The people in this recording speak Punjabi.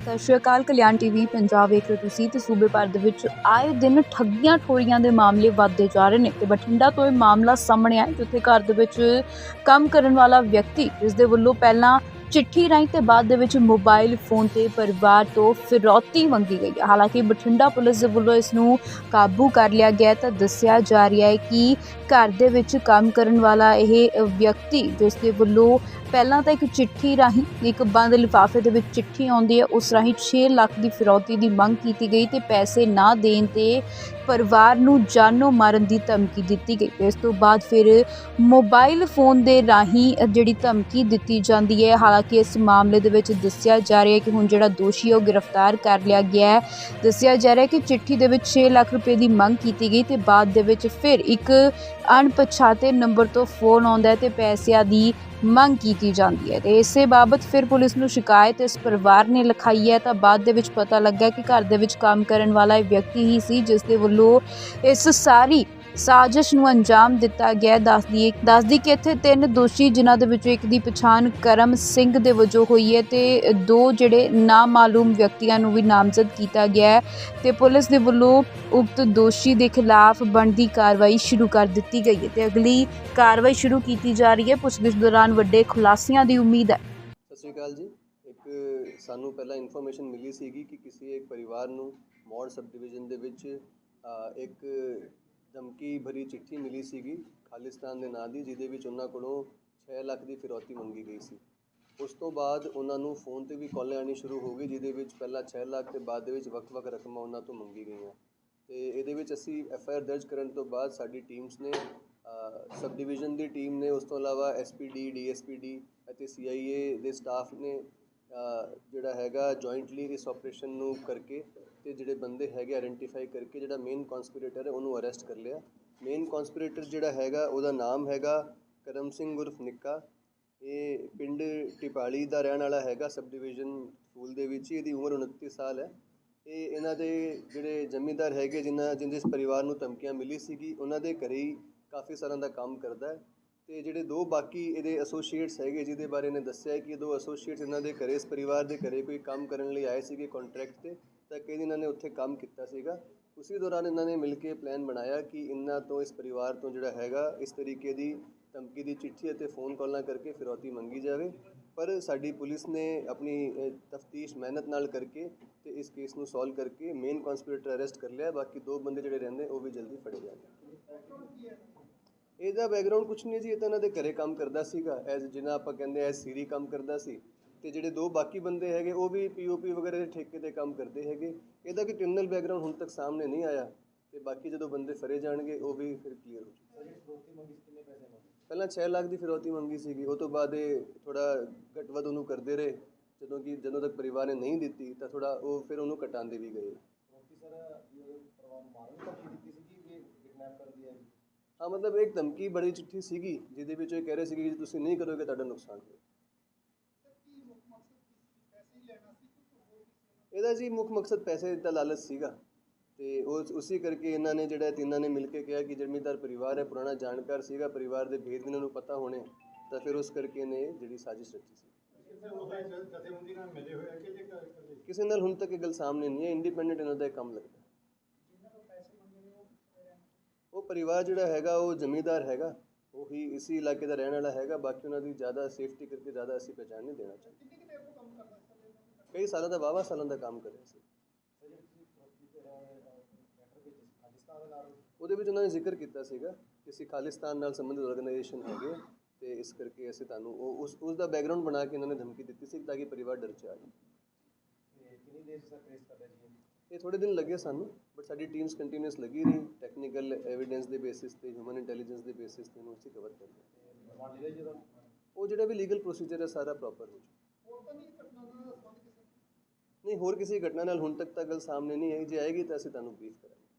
ਸਤਿ ਸ਼੍ਰੀ ਅਕਾਲ, ਕਲਿਆਣ ਟੀਵੀ, ਪੰਜਾਬ ਵੇਖ ਰਹੇ ਹੋ ਤੁਸੀਂ ਤੇ ਸੂਬੇ ਭਰ ਦੇ ਵਿੱਚ ਆਏ ਦਿਨ ਠੱਗੀਆਂ ਠੋਰੀਆਂ ਦੇ ਮਾਮਲੇ ਵੱਧਦੇ ਜਾ ਰਹੇ ਨੇ ਤੇ ਬਠਿੰਡਾ ਤੋਂ ਇਹ ਮਾਮਲਾ ਸਾਹਮਣੇ ਆਇਆ ਜਿੱਥੇ ਘਰ ਦੇ ਵਿੱਚ ਕੰਮ ਕਰਨ ਵਾਲਾ ਵਿਅਕਤੀ ਜਿਸ ਦੇ ਵੱਲੋਂ ਪਹਿਲਾਂ ਚਿੱਠੀ ਰਾਹੀਂ ਤੇ ਬਾਅਦ ਦੇ ਵਿੱਚ ਮੋਬਾਈਲ ਫੋਨ ਤੇ ਪਰਿਵਾਰ ਤੋਂ ਫਿਰੌਤੀ ਮੰਗੀ ਗਈ ਹੈ। ਹਾਲਾਂਕਿ ਬਠਿੰਡਾ ਪੁਲਿਸ ਦੇ ਵੱਲੋਂ ਇਸ ਨੂੰ ਕਾਬੂ ਕਰ ਲਿਆ ਗਿਆ ਤਾਂ ਦੱਸਿਆ ਜਾ ਰਿਹਾ ਹੈ ਕਿ ਘਰ ਦੇ ਵਿੱਚ ਕੰਮ ਕਰਨ ਵਾਲਾ ਇਹ ਵਿਅਕਤੀ ਜਿਸ ਦੇ ਵੱਲੋਂ ਪਹਿਲਾਂ ਤਾਂ ਇੱਕ ਚਿੱਠੀ ਰਾਹੀਂ, ਇੱਕ ਬੰਦ ਲਿਫਾਫੇ ਦੇ ਵਿੱਚ ਚਿੱਠੀ ਆਉਂਦੀ ਹੈ, ਉਸ ਰਾਹੀਂ 6 ਲੱਖ ਦੀ ਫਿਰੌਤੀ ਦੀ ਮੰਗ ਕੀਤੀ ਗਈ ਤੇ ਪੈਸੇ ਨਾ ਦੇਣ ਤੇ ਪਰਿਵਾਰ ਨੂੰ ਜਾਨੋਂ ਮਾਰਨ ਦੀ ਧਮਕੀ ਦਿੱਤੀ ਗਈ। ਇਸ ਤੋਂ ਬਾਅਦ ਫਿਰ ਮੋਬਾਈਲ ਫੋਨ ਦੇ ਰਾਹੀਂ ਜਿਹੜੀ ਧਮਕੀ ਦਿੱਤੀ ਜਾਂਦੀ ਹੈ, ਹਾਲਾਂਕਿ ਇਸ ਮਾਮਲੇ ਦੇ ਵਿੱਚ ਦੱਸਿਆ ਜਾ ਰਿਹਾ ਹੈ ਕਿ ਹੁਣ ਜਿਹੜਾ ਦੋਸ਼ੀ ਹੈ, ਉਹ ਗ੍ਰਿਫਤਾਰ ਕਰ ਲਿਆ ਗਿਆ ਹੈ। ਦੱਸਿਆ ਜਾ ਰਿਹਾ ਹੈ ਕਿ ਚਿੱਠੀ ਦੇ ਵਿੱਚ 6 ਲੱਖ ਰੁਪਏ ਦੀ ਮੰਗ ਕੀਤੀ ਗਈ ਤੇ ਬਾਅਦ ਦੇ ਵਿੱਚ ਫਿਰ ਇੱਕ ਅਣਪਛਾਤੇ ਨੰਬਰ ਤੋਂ ਫੋਨ ਆਉਂਦਾ ਹੈ ਤੇ ਪੈਸਿਆਂ ਦੀ ਮੰਗ ਕੀਤੀ ਜਾਂਦੀ ਹੈ ਤੇ ਇਸੇ ਬਾਬਤ ਫਿਰ ਪੁਲਿਸ ਨੂੰ ਸ਼ਿਕਾਇਤ ਇਸ ਪਰਿਵਾਰ ਨੇ ਲਿਖਾਈ ਹੈ। ਤਾਂ ਬਾਅਦ ਦੇ ਵਿੱਚ ਪਤਾ ਲੱਗਾ ਕਿ ਘਰ ਦੇ ਵਿੱਚ ਕੰਮ ਕਰਨ ਵਾਲਾ ਇਹ ਵਿਅਕਤੀ ਹੀ ਸੀ, ਜਿਸ ਦੇ ਵੱਲੋਂ ਇਸ ਸਾਰੀ ਸਾਜ਼ਿਸ਼ ਨੂੰ ਅੰਜਾਮ ਦਿੱਤਾ ਗਿਆ। ਹੈ। ਦੱਸ ਕਿ ਇੱਥੇ ਤਿੰਨ ਦੋਸ਼ੀ ਜਿਨ੍ਹਾਂ ਦੇ ਵਿੱਚੋਂ ਇੱਕ ਦੀ ਪਛਾਣ ਕਰਮ ਸਿੰਘ ਦੇ ਵਜੋਂ ਹੋਈ ਹੈ ਤੇ ਦੋ ਜਿਹੜੇ ਨਾਮਾਲੂਮ ਵਿਅਕਤੀਆਂ ਨੂੰ ਵੀ ਨਾਮਜ਼ਦ ਕੀਤਾ ਗਿਆ ਹੈ ਤੇ ਪੁਲਿਸ ਦੇ ਵੱਲੋਂ ਉਕਤ ਦੋਸ਼ੀ ਦੇ ਖਿਲਾਫ ਬਣਦੀ ਕਾਰਵਾਈ ਸ਼ੁਰੂ ਕਰ ਦਿੱਤੀ ਗਈ ਹੈ ਤੇ ਅਗਲੀ ਕਾਰਵਾਈ ਸ਼ੁਰੂ ਕੀਤੀ ਜਾ ਰਹੀ ਹੈ। ਪੁੱਛਗਿੱਛ ਦੌਰਾਨ ਵੱਡੇ ਖੁਲਾਸਿਆਂ ਦੀ ਉਮੀਦ ਹੈ। ਸਤਿ ਸ਼੍ਰੀ ਅਕਾਲ ਜੀ। ਇੱਕ ਸਾਨੂੰ ਪਹਿਲਾਂ ਇਨਫੋਰਮੇਸ਼ਨ ਮਿਲੀ ਸੀਗੀ ਕਿ ਕਿਸੇ ਇੱਕ ਪਰਿਵਾਰ ਨੂੰ ਮੌੜ ਸਬ ਡਿਵੀਜ਼ਨ ਦੇ ਵਿੱਚ ਇੱਕ ਧਮਕੀ ਭਰੀ ਚਿੱਠੀ ਮਿਲੀ ਸੀਗੀ। ਖਾਲਿਸਤਾਨ ਦੇ ਨਾਂ ਦੀ, ਜਿਹਦੇ ਵਿੱਚ ਉਹਨਾਂ ਕੋਲੋਂ 6 ਲੱਖ ਦੀ ਫਿਰੌਤੀ ਮੰਗੀ ਗਈ ਸੀ। ਉਸ ਤੋਂ ਬਾਅਦ ਉਹਨਾਂ ਨੂੰ ਫੋਨ ਤੇ ਵੀ ਕਾਲਾਂ ਆਉਣੀ ਸ਼ੁਰੂ ਹੋ ਗਈ, ਜਿਹਦੇ ਵਿੱਚ ਪਹਿਲਾਂ 6 ਲੱਖ ਤੇ ਬਾਅਦ ਦੇ ਵਿੱਚ ਵੱਖ-ਵੱਖ ਰਕਮਾਂ ਉਹਨਾਂ ਤੋਂ ਮੰਗੀ ਗਈਆਂ। ਤੇ ਇਹਦੇ ਵਿੱਚ ਅਸੀਂ ਐਫ ਆਈ ਆਰ ਦਰਜ ਕਰਨ ਤੋਂ ਬਾਅਦ ਸਾਡੀ ਟੀਮਸ ਨੇ ਸਬ ਡਿਵੀਜ਼ਨ ਦੀ ਟੀਮ ਨੇ, ਉਸ ਤੋਂ ਇਲਾਵਾ S P D D S P D ਅਤੇ ਸੀ ਆਈ ਏ ਦੇ ਸਟਾਫ ਨੇ ਜਿਹੜਾ ਹੈਗਾ, ਜੁਆਇੰਟਲੀ ਇਸ ਆਪਰੇਸ਼ਨ ਨੂੰ ਕਰਕੇ ਤੇ ਜਿਹੜੇ ਬੰਦੇ ਹੈਗੇ ਆਇਡੈਂਟੀਫਾਈ ਕਰਕੇ ਜਿਹੜਾ ਮੇਨ ਕਨਸਪੀਰੇਟਰ ਹੈ ਉਹਨੂੰ ਅਰੈਸਟ ਕਰ ਲਿਆ। ਮੇਨ ਕਨਸਪੀਰੇਟਰ ਜਿਹੜਾ ਹੈਗਾ, ਉਹਦਾ ਨਾਮ ਹੈਗਾ ਕਰਮ ਸਿੰਘ ਉਰਫ ਨਿੱਕਾ। ਇਹ ਪਿੰਡ ਟਿਪਾਲੀ ਦਾ ਰਹਿਣ ਵਾਲਾ ਹੈਗਾ ਸਬ ਡਿਵੀਜ਼ਨ ਫੂਲ ਦੇ ਵਿੱਚ ਹੀ, ਇਹਦੀ ਉਮਰ 29 ਸਾਲ ਹੈ। ਇਹ ਇਹਨਾਂ ਦੇ ਜਿਹੜੇ ਜ਼ਮੀਂਦਾਰ ਹੈਗੇ ਜਿਨ੍ਹਾਂ ਜਿਨ੍ਹਾਂ ਇਸ ਪਰਿਵਾਰ ਨੂੰ ਧਮਕੀਆਂ ਮਿਲੀ ਸੀਗੀ, ਉਹਨਾਂ ਦੇ ਘਰੇ ਹੀ ਕਾਫੀ ਸਾਲਾਂ ਦਾ ਕੰਮ ਕਰਦਾ ਹੈ। ਤੇ ਜਿਹੜੇ ਦੋ ਬਾਕੀ ਇਹਦੇ ਐਸੋਸੀਏਟਸ ਹੈਗੇ, ਜਿਹਦੇ ਬਾਰੇ ਇਹਨੇ ਦੱਸਿਆ ਕਿ ਇਹ ਦੋ ਐਸੋਸੀਏਟਸ ਇਹਨਾਂ ਦੇ ਘਰੇ, ਇਸ ਪਰਿਵਾਰ ਦੇ ਘਰੇ ਕੋਈ ਕੰਮ ਕਰਨ ਲਈ ਆਏ ਸੀਗੇ ਕੰਟਰੈਕਟ ਤੇ। ਤਾਂ ਕਈ ਦਿਨ ਇਹਨਾਂ ਨੇ ਉੱਥੇ ਕੰਮ ਕੀਤਾ ਸੀਗਾ। ਉਸੇ ਦੌਰਾਨ ਇਹਨਾਂ ਨੇ ਮਿਲ ਕੇ ਪਲਾਨ ਬਣਾਇਆ ਕਿ ਇਹਨਾਂ ਤੋਂ, ਇਸ ਪਰਿਵਾਰ ਤੋਂ ਜਿਹੜਾ ਹੈਗਾ, ਇਸ ਤਰੀਕੇ ਦੀ ਧਮਕੀ ਦੀ ਚਿੱਠੀ ਅਤੇ ਫੋਨ ਕਾਲਾਂ ਕਰਕੇ ਫਿਰੌਤੀ ਮੰਗੀ ਜਾਵੇ। ਪਰ ਸਾਡੀ ਪੁਲਿਸ ਨੇ ਆਪਣੀ ਤਫਤੀਸ਼ ਮਿਹਨਤ ਨਾਲ ਕਰਕੇ ਤੇ ਇਸ ਕੇਸ ਨੂੰ ਸੋਲਵ ਕਰਕੇ ਮੇਨ ਕਨਸਪੀਰੇਟਰ ਅਰੈਸਟ ਕਰ ਲਿਆ। ਬਾਕੀ ਦੋ ਬੰਦੇ ਜਿਹੜੇ ਰਹਿੰਦੇ, ਉਹ ਵੀ ਜਲਦੀ ਫੜੇ ਜਾਣਗੇ। ਇਹਦਾ ਬੈਕਗ੍ਰਾਉਂਡ ਕੁਛ ਨਹੀਂ ਜੀ। ਇਹ ਤਾਂ ਇਹਨਾਂ ਦੇ ਘਰੇ ਕੰਮ ਕਰਦਾ ਸੀਗਾ। ਐਜ਼ ਜਿਨ੍ਹਾਂ ਆਪਾਂ ਕਹਿੰਦੇ ਐ ਸੀਰੀ ਕੰਮ ਕਰਦਾ ਸੀ। ਤੇ ਜਿਹੜੇ ਦੋ ਬਾਕੀ ਬੰਦੇ ਹੈਗੇ ਉਹ ਵੀ ਪੀਓਪੀ ਵਗੈਰਾ ਦੇ ਠੇਕੇ ਤੇ ਕੰਮ ਕਰਦੇ ਹੈਗੇ। ਇਹਦਾ ਕਿ ਕ੍ਰਿਮੀਨਲ ਬੈਕਗ੍ਰਾਉਂਡ ਹੁਣ ਤੱਕ ਸਾਹਮਣੇ ਨਹੀਂ ਆਇਆ ਤੇ ਬਾਕੀ ਜਦੋਂ ਬੰਦੇ ਫੜੇ ਜਾਣਗੇ ਉਹ ਵੀ ਫਿਰ ਕਲੀਅਰ ਹੋ ਜਾਊਗਾ। ਪਹਿਲਾਂ 6 ਲੱਖ ਦੀ ਫਿਰੌਤੀ ਮੰਗੀ ਸੀਗੀ ਉਹ ਤੋਂ ਬਾਅਦ ਇਹ ਥੋੜਾ ਘਟਵਦ ਉਹਨੂੰ ਕਰਦੇ ਰਹੇ। ਜਦੋਂ ਕਿ ਜਦੋਂ ਤੱਕ ਪਰਿਵਾਰ ਨੇ ਨਹੀਂ ਦਿੱਤੀ ਤਾਂ ਥੋੜਾ ਉਹ ਫਿਰ ਉਹਨੂੰ ਕਟਾਉਂਦੇ ਵੀ ਗਏ। ਹਾਂ ਮਤਲਬ ਇੱਕ ਧਮਕੀ ਬੜੀ ਚਿੱਠੀ ਸੀਗੀ ਜਿਹਦੇ ਵਿੱਚ ਇਹ ਕਹਿ ਰਹੇ ਸੀਗੇ ਕਿ ਜੇ ਤੁਸੀਂ ਨਹੀਂ ਕਰੋਗੇ ਤੁਹਾਡਾ ਨੁਕਸਾਨ ਹੋਏਗਾ। ਇਹਦਾ ਜੀ ਮੁੱਖ ਮਕਸਦ ਪੈਸੇ ਦਾ ਲਾਲਚ ਸੀਗਾ ਤੇ ਉਸ ਉਸੇ ਕਰਕੇ ਇਹਨਾਂ ਨੇ ਜਿਹੜਾ ਤਿੰਨਾਂ ਨੇ ਮਿਲ ਕੇ ਕਿਹਾ ਕਿ ਜ਼ਮੀਂਦਾਰ ਪਰਿਵਾਰ ਹੈ, ਪੁਰਾਣਾ ਜਾਣਕਾਰ ਸੀਗਾ, ਪਰਿਵਾਰ ਦੇ ਭੇਦ ਵੀ ਇਹਨਾਂ ਨੂੰ ਪਤਾ ਹੋਣੇ, ਤਾਂ ਫਿਰ ਉਸ ਕਰਕੇ ਨੇ ਜਿਹੜੀ ਸਾਜ਼ਿਸ਼ ਰਚੀ ਸੀ। ਕਿਸੇ ਨਾਲ ਹੁਣ ਤੱਕ ਇਹ ਗੱਲ ਸਾਹਮਣੇ ਨਹੀਂ ਹੈ ਇੰਡੀਪੈਂਡੈਂਟ ਇਹਨਾਂ ਦਾ ਇਹ ਕੰਮ ਲੱਗਦਾ। ਉਹ ਪਰਿਵਾਰ ਜਿਹੜਾ ਹੈਗਾ, ਉਹ ਜ਼ਮੀਂਦਾਰ ਹੈਗਾ, ਉਹੀ ਇਸੇ ਇਲਾਕੇ ਦਾ ਰਹਿਣ ਵਾਲਾ ਹੈਗਾ, ਬਾਕੀ ਉਹਨਾਂ ਦੀ ਜ਼ਿਆਦਾ ਸੇਫਟੀ ਕਰਕੇ ਜ਼ਿਆਦਾ ਅਸੀਂ ਪਹਿਚਾਣ ਨਹੀਂ ਦੇਣਾ ਚਾਹੁੰਦੇ। ਕਈ ਸਾਲਾਂ ਦਾ ਵਾਵਾ ਸਾਲਾਂ ਦਾ ਕੰਮ ਕਰਿਆ ਸੀ। ਉਹਦੇ ਵਿੱਚ ਉਹਨਾਂ ਨੇ ਜ਼ਿਕਰ ਕੀਤਾ ਸੀਗਾ ਕਿ ਅਸੀਂ ਖਾਲਿਸਤਾਨ ਨਾਲ ਸੰਬੰਧਿਤ ਆਰਗੇਨਾਈਜੇਸ਼ਨ ਹੈਗੇ ਤੇ ਇਸ ਕਰਕੇ ਅਸੀਂ ਤੁਹਾਨੂੰ ਉਹ ਉਸ ਉਸ ਦਾ ਬੈਕਗ੍ਰਾਉਂਡ ਬਣਾ ਕੇ ਇਹਨਾਂ ਨੇ ਧਮਕੀ ਦਿੱਤੀ ਸੀ ਤਾਂ ਕਿ ਪਰਿਵਾਰ ਡਰ ਚ ਆ ਜਾਏ ਇਹ ਥੋੜੇ ਦਿਨ ਲੱਗੇ ਸਾਨੂੰ ਬਟ ਸਾਡੀ ਟੀਮਸ ਕੰਟੀਨਿਊਸ ਲੱਗੀ ਰਹੀ। ਟੈਕਨੀਕਲ ਐਵੀਡੈਂਸ ਦੇ ਬੇਸਿਸ ਤੇ ਹਿਊਮਨ ਇੰਟੈਲੀਜੈਂਸ ਦੇ ਬੇਸਿਸ ਤੇ ਇਹਨੂੰ ਅਸੀਂ ਕਵਰ ਕਰ ਲਿਆ। ਉਹ ਜਿਹੜਾ ਵੀ ਲੀਗਲ ਪ੍ਰੋਸੀਜਰ ਹੈ, ਸਾਰਾ ਪ੍ਰੋਪਰ ਹੋ ਜਾਊ। ਨਹੀਂ, ਹੋਰ ਕਿਸੇ ਘਟਨਾ ਨਾਲ ਹੁਣ ਤੱਕ ਤਾਂ ਗੱਲ ਸਾਹਮਣੇ ਨਹੀਂ ਆਈ, ਜੇ ਆਏਗੀ ਤਾਂ ਅਸੀਂ ਤੁਹਾਨੂੰ ਬਰੀਫ ਕਰਾਂਗੇ।